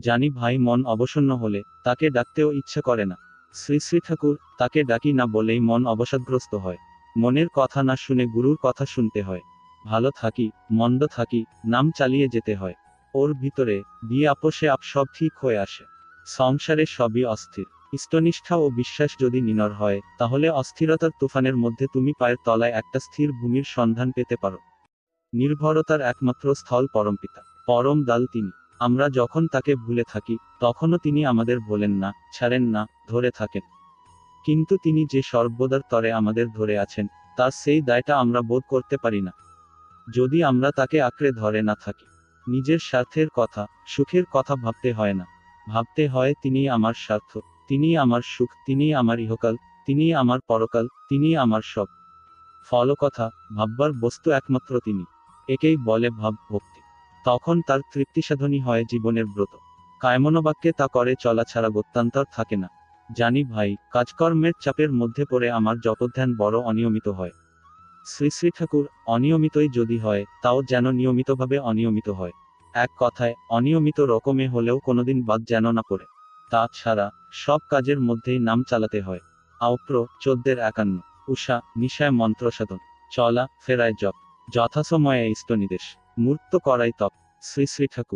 জানি ভাই মন অবসন্ন হলে, তাকে ডাকতেও ইচ্ছা করে না। শ্রী শ্রী ঠাকুর, তাকে ডাকি না বলেই মন অবসাদগ্রস্ত হয়। মনের কথা না শুনে গুরুর কথা শুনতে হয়। ভালো থাকি, মন্দ থাকি, নাম চালিয়ে যেতে হয়। ওর ভিতরে বিয়ে আপোষে আপ সব ঠিক হয়ে আসে। সংসারে সবই অস্থির। ইষ্টনিষ্ঠা ও বিশ্বাস যদি নিনর হয়, তাহলে অস্থিরতার তুফানের মধ্যে তুমি পায়ের তলায় একটা স্থির ভূমির সন্ধান পেতে পারো। নির্ভরতার একমাত্র স্থল পরমপিতা। পরম দাল তিনি। আমরা যখন তাকে ভুলে থাকি, তখনও তিনি আমাদের ভোলেন না, ছাড়েন না, ধরে থাকেন। কিন্তু তিনি যে সর্বদার তরে আমাদের ধরে আছেন, তার সেই দায়টা আমরা বোধ করতে পারি না। যদি আমরা তাকে আঁকড়ে ধরে না থাকি, নিজের স্বার্থের কথা, সুখের কথা ভাবতে হয় না। ভাবতে হয়, তিনি আমার স্বার্থ, তিনি আমার সুখ, তিনি আমার ইহকাল, তিনি আমার পরকাল, তিনি আমার সব। ফলকথা, ভাববার বস্তু একমাত্র তিনি। একেই বলে ভাব ভক্তি তখন তার তৃপ্তিসাধনই হয় জীবনের ব্রত। কায়মনোবাক্যে তা করে চলা ছাড়া গত্যান্তর থাকে না। জানি ভাই, কাজকর্মের চাপের মধ্যে পড়ে আমার জপধ্যান বড় অনিয়মিত হয়। শ্রী শ্রী ঠাকুর, অনিয়মিতই যদি হয়, তাও যেন নিয়মিতভাবে অনিয়মিত হয়। এক কথায়, অনিয়মিত রকমে হলেও কোনোদিন বাদ যেন না পড়ে। তাছাড়া সব কাজের মধ্যেই নাম চালাতে হয়। আউপ্র, চোদ্দের একান্ন। উষা, নিশায় মন্ত্র সাধন চলা, ফেরায় জপ। যথাসময়ে ইষ্টনিদেশ মূর্ত করাই তপ। শ্রী শ্রী ঠাকুর।